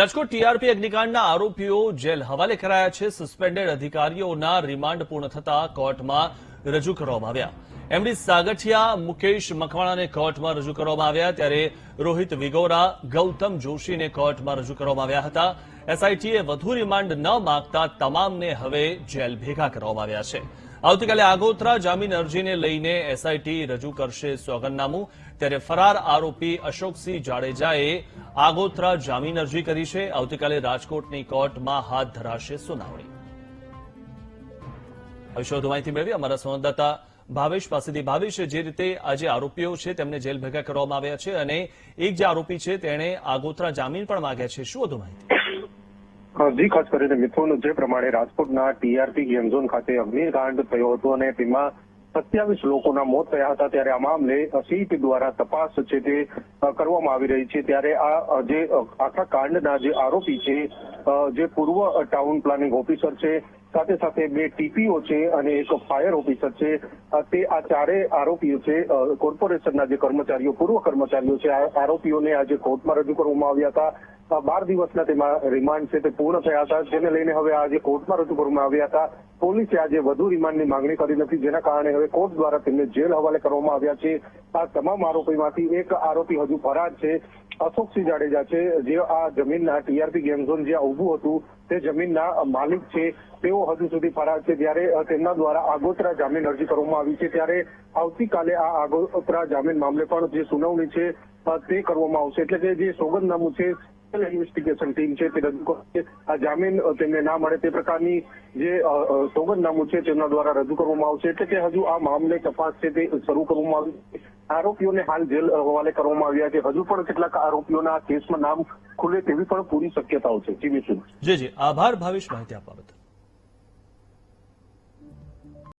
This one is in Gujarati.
રાજકોટ ટીઆરપી અગ્નિકાંડના આરોપીઓ જેલ હવાલે કરાયા છે. સસ્પેન્ડેડ અધિકારીઓના રિમાન્ડ પૂર્ણ થતા કોર્ટમાં રજૂ કરવામાં આવ્યા. એમડી સાગઠિયા, મુકેશ મકવાણાને કોર્ટમાં રજૂ કરવામાં આવ્યા ત્યારે રોહિત વિગોરા, ગૌતમ જોશીને કોર્ટમાં રજૂ કરવામાં આવ્યા હતા. એસઆઈટીએ વધુ રિમાન્ડ ન માગતા તમામને હવે જેલ ભેગા કરવામાં આવ્યા છે. આવતીકાલે આગોતરા જામીન અરજીને લઈને એસઆઈટી રજૂ કરશે સોગંદનામું. ત્યારે ફરાર આરોપી અશોકસિંહ જાડેજાએ આગોતરા જામીન અરજી કરી છે. આવતીકાલે રાજકોટની કોર્ટમાં હાથ ધરાશે સુનાવણી. હવે વધુ માહિતી મેળવી અમારા સંવાદદાતા ભાવેશ પાસેથી. ભાવેશ, જે રીતે આજે આરોપીઓ છે તેમને જેલ ભેગા કરવામાં આવ્યા છે અને એક જે આરોપી છે, તેણે આગોતરા જામીન પણ માંગ્યા છે. શું વધુ માહિતી? જી, ખાસ કરીને મિથુન જે પ્રમાણે રાજકોટના ટીઆરપી ગેમ ઝોન ખાતે અગ્નિકાંડ થયો હતો અને તેમાં સત્યાવીસ લોકોના મોત થયા હતા, ત્યારે આ મામલે સીટ દ્વારા તપાસ છે તે કરવામાં આવી રહી છે. ત્યારે આ જે આખા કાંડના જે આરોપી છે જે પૂર્વ ટાઉન પ્લાનિંગ ઓફિસર છે, સાથે સાથે બે ટીપીઓ છે અને એક ફાયર ઓફિસર છે. તે આ ચારે આરોપીઓ છે કોર્પોરેશનના જે કર્મચારીઓ, પૂર્વ કર્મચારીઓ છે, આ આરોપીઓને આજે કોર્ટમાં રજૂ કરવામાં આવ્યા હતા. બાર દિવસના તેમાં રિમાન્ડ છે તે પૂર્ણ થયા હતા. જેને લઈને હવે આજે કોર્ટમાં રજૂ કરવામાં આવ્યા હતા. પોલીસે આજે વધુ રિમાન્ડની માંગણી કરી નથી. જેના કારણે હવે કોર્ટ દ્વારા તેમને જેલ હવાલે કરવામાં આવ્યા છે. આ તમામ આરોપીમાંથી એક આરોપી હજુ ફરાર છે. અશોકસિંહ જાડેજા છે. જે આ જમીનના ટીઆરપી ગેમ જ્યાં ઊભું હતું, તે જમીનના માલિક છે. તેઓ હજુ સુધી ફરાર છે. ત્યારે તેમના દ્વારા આગોતરા જામીન અરજી કરવામાં આવી છે, ત્યારે આવતીકાલે આ આગોતરા જામીન મામલે પણ જે સુનાવણી છે તે કરવામાં આવશે. એટલે કે જે સોગંદનામું છે ઇન્વેસ્ટિગેશન ટીમ છે, તે રજૂ આ જામીન તેમને ના મળે તે પ્રકારની જે સોગંદનામું છે, તેમના દ્વારા રજૂ કરવામાં આવશે. એટલે કે હજુ આ મામલે તપાસ છે તે શરૂ કરવામાં આવી. આરોપીઓને હાલ જેલ હવાલે કરવામાં આવ્યા છે. હજુ પણ કેટલાક આરોપીઓના કેસમાં નામ ખુલે તેવી પણ પૂરી શક્યતાઓ છે. જી જી જી. આભાર, ભાવેશ, માહિતી આપવા બદલ.